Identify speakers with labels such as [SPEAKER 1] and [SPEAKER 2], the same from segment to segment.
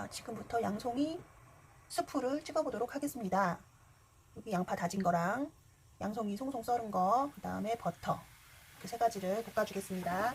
[SPEAKER 1] 자, 지금부터 양송이 스프를 찍어보도록 하겠습니다. 여기 양파 다진 거랑 양송이 송송 썰은 거, 그 다음에 버터 이렇게 세 가지를 볶아주겠습니다.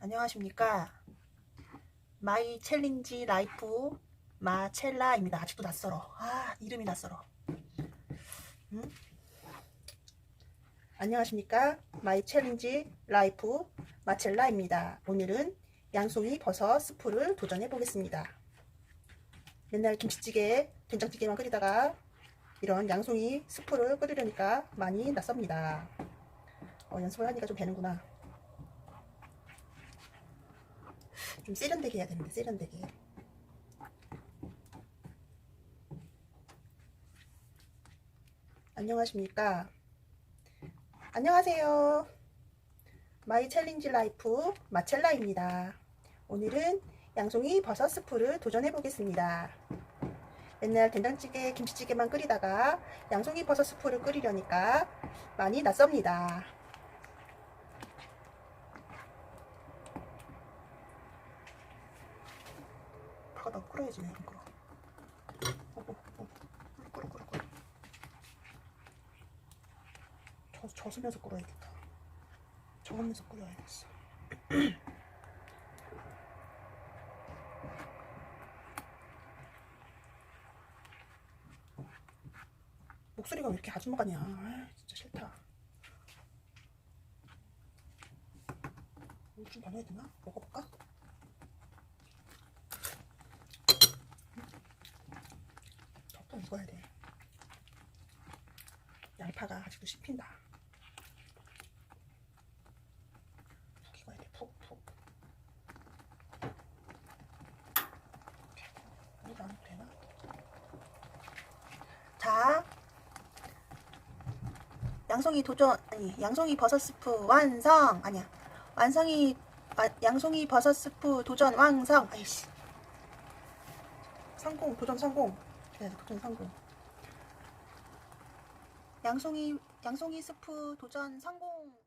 [SPEAKER 1] 안녕하십니까 마이 챌린지 라이프 마첼라입니다 아직도 낯설어 아 이름이 낯설어 음? 안녕하십니까 마이 챌린지 라이프 마첼라입니다. 오늘은 양송이 버섯 스프를 도전해 보겠습니다. 맨날 김치찌개, 된장찌개만 끓이다가 이런 양송이 스프를 끓이려니까 많이 낯섭니다. 어, 연습을 하니까 좀 되는구나. 좀 세련되게 해야 되는데 세련되게. 안녕하십니까. 안녕하세요. 마이 챌린지 라이프 마첼라입니다. 오늘은 양송이 버섯 스프를 도전해 보겠습니다. 맨날 된장찌개, 김치찌개만 끓이다가 양송이 버섯 스프를 끓이려니까 많이 낯섭니다. 파가 더 끓어야지, 안 끓어. 어, 어, 어. 끓어, 끓어, 끓어. 저, 젖으면서 끓어야겠다. 저으면서 끓여야겠어. 목소리가 왜 이렇게 아줌마 같냐? 아, 진짜 싫다. 물좀더 넣어야 되나? 먹어볼까? 더 익어야 돼. 양파가 아직도 씹힌다. 푹 익어야 돼, 푹, 푹. 이거 안 되나? 자, 양송이 도전, 아니, 양송이 버섯 스프 완성! 아니야. 완성이, 아, 양송이 버섯 스프 도전 완성! 아이씨. 성공, 도전 성공. 그래, 도전 성공. 양송이, 양송이 스프 도전 성공!